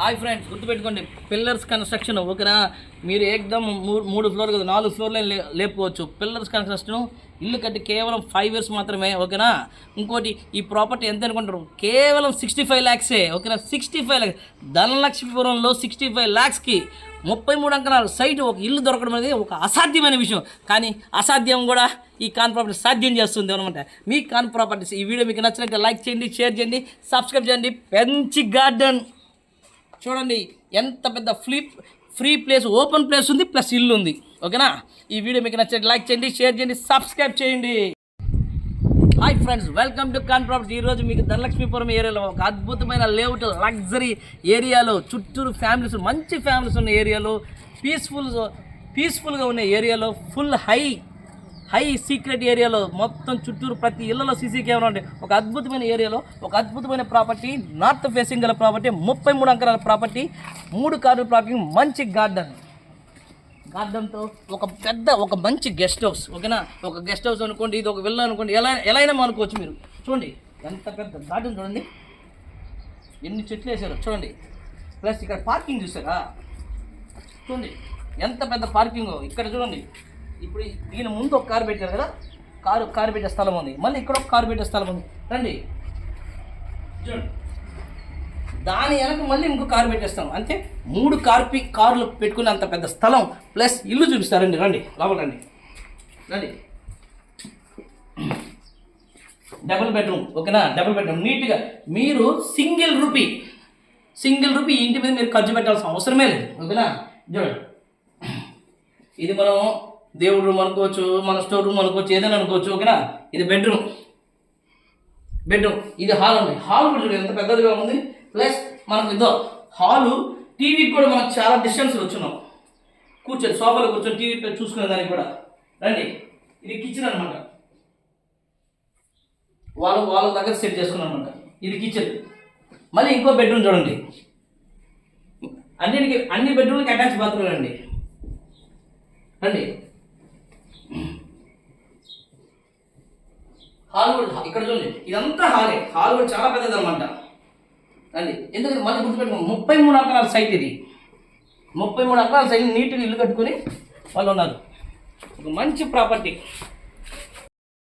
Hi friends గుర్తుపెట్టుకోండి pillars construction ఓకేనా? మీరు ఏకదమ్ మూడు ఫ్లోర్ కదా నాలుగు ఫ్లోర్లే లే లేపుకోవచ్చు. పిల్లర్స్ కన్స్ట్రక్షన్ ఇల్లు కట్టి కేవలం ఫైవ్ ఇయర్స్ మాత్రమే ఓకేనా? ఇంకోటి ఈ ప్రాపర్టీ ఎంత అనుకుంటారు? కేవలం సిక్స్టీ ఫైవ్ ల్యాక్సే ఓకేనా? Sixty five lakhs. ధనలక్ష్మీపురంలో sixty five ల్యాక్స్కి ముప్పై మూడు అంకణాల. సైట్ ఒక ఇల్లు దొరకడం అనేది ఒక అసాధ్యమైన విషయం. కానీ అసాధ్యం కూడా ఈ కాన్ ప్రాపర్టీ సాధ్యం చేస్తుంది అనమాట. మీ కాన్ ప్రాపర్టీస్. ఈ వీడియో మీకు నచ్చినట్టు లైక్ చేయండి షేర్ చేయండి సబ్స్క్రైబ్ చేయండి. పెంచి గార్డెన్. చూడండి ఎంత పెద్ద flip free place open place ఉంది ప్లస్ ఇల్లు ఉంది. ఓకేనా? ఈ వీడియో మీకు నచ్చినట్టు లైక్ చేయండి షేర్ చేయండి సబ్స్క్రైబ్ చేయండి. హాయ్ ఫ్రెండ్స్ వెల్కమ్ టు కాన్ ప్రాపర్టీ ఈరోజు మీకు ధనలక్ష్మీపురం ఏరియాలో ఒక అద్భుతమైన లేఅవుట్ లగ్జరీ ఏరియాలో చుట్టూరు ఫ్యామిలీస్ మంచి ఫ్యామిలీస్ ఉన్న ఏరియాలో పీస్ఫుల్ పీస్ఫుల్గా ఉన్న ఏరియాలో ఫుల్ హై హై సీక్రెట్ ఏరియాలో మొత్తం చుట్టూరు ప్రతి ఇళ్ళలో సీసీ కెమెరా ఉంటాయి ఒక అద్భుతమైన ఏరియాలో ఒక అద్భుతమైన ప్రాపర్టీ నార్త్ ఫేసింగ్ గల ప్రాపర్టీ ముప్పై మూడు అంకరాల ప్రాపర్టీ మూడు కార్లు పార్కింగ్ మంచి గార్డెన్ గార్డెన్తో ఒక పెద్ద ఒక మంచి గెస్ట్ హౌస్ ఓకేనా? ఒక గెస్ట్ హౌస్ అనుకోండి ఇది ఒక విల్లా అనుకోండి ఎలా ఎలా అయినా అనుకోవచ్చు మీరు. చూడండి ఎంత పెద్ద గార్డెన్ చూడండి. ఎన్ని చెట్లు వేసారు చూడండి. ప్లస్ ఇక్కడ పార్కింగ్ చూసారా? చూడండి ఎంత పెద్ద పార్కింగ్ ఇక్కడ చూడండి. ఇప్పుడు దీని ముందు ఒక కారు పెట్టారు కదా? కారు కారు పెట్టే స్థలం ఉంది. మళ్ళీ ఇక్కడ ఒక కారు పెట్టే స్థలం ఉంది. రండి. చూడండి. దాని వెనక మళ్ళీ ఇంకో కారు పెట్టేస్తాం అంతే? మూడు కార్పి కార్లు పెట్టుకునే అంత పెద్ద స్థలం ప్లస్ ఇల్లు చూపిస్తారండి రండి లోపల రండి. రండి. Double bedroom. ఓకేనా? Double bedroom. నీట్గా. మీరు సింగిల్ రూపీ. సింగిల్ రూపీ ఇంటి మీద మీరు ఖర్చు పెట్టాల్సిన అవసరమే లేదు. ఓకేనా? చూడండి. ఇది మనం దేవుడు రూమ్ అనుకోవచ్చు మన స్టోర్ రూమ్ అనుకోవచ్చు ఏదైనా అనుకోవచ్చు ఓకేనా? ఇది బెడ్రూమ్ బెడ్రూమ్ ఇది హాల్ ఉంది. హాల్ కూడా ఎంత పెద్దదిగా ఉంది. ప్లస్ మనకు ఇదో హాలు టీవీకి కూడా మనకు చాలా డిస్టెన్స్ వచ్చున్నాం కూర్చొని సోఫాలో కూర్చొని టీవీ చూసుకునే దానికి కూడా. రండి. ఇది కిచెన్ అనమాట వాళ్ళు వాళ్ళ దగ్గర సెట్ చేసుకున్నాం అనమాట ఇది కిచెన్ మళ్ళీ ఇంకో బెడ్రూమ్ చూడండి. అన్నిటికి అన్ని బెడ్రూమ్లకి అటాచ్ బాత్రూమ్ అండి. రండి. హాల్ కూడా ఇక్కడ చూడండి. ఇదంతా హాలే. హాల్ కూడా చాలా పెద్దది అనమాట అండి ఎందుకంటే మళ్ళీ గుర్తుపెట్టుకో ముప్పై మూడు అకరాల సైట్ ఇది. ముప్పై మూడు అకరాల సైట్ నీట్గా ఇల్లు కట్టుకొని వాళ్ళు ఉన్నారు. ఒక మంచి ప్రాపర్టీ.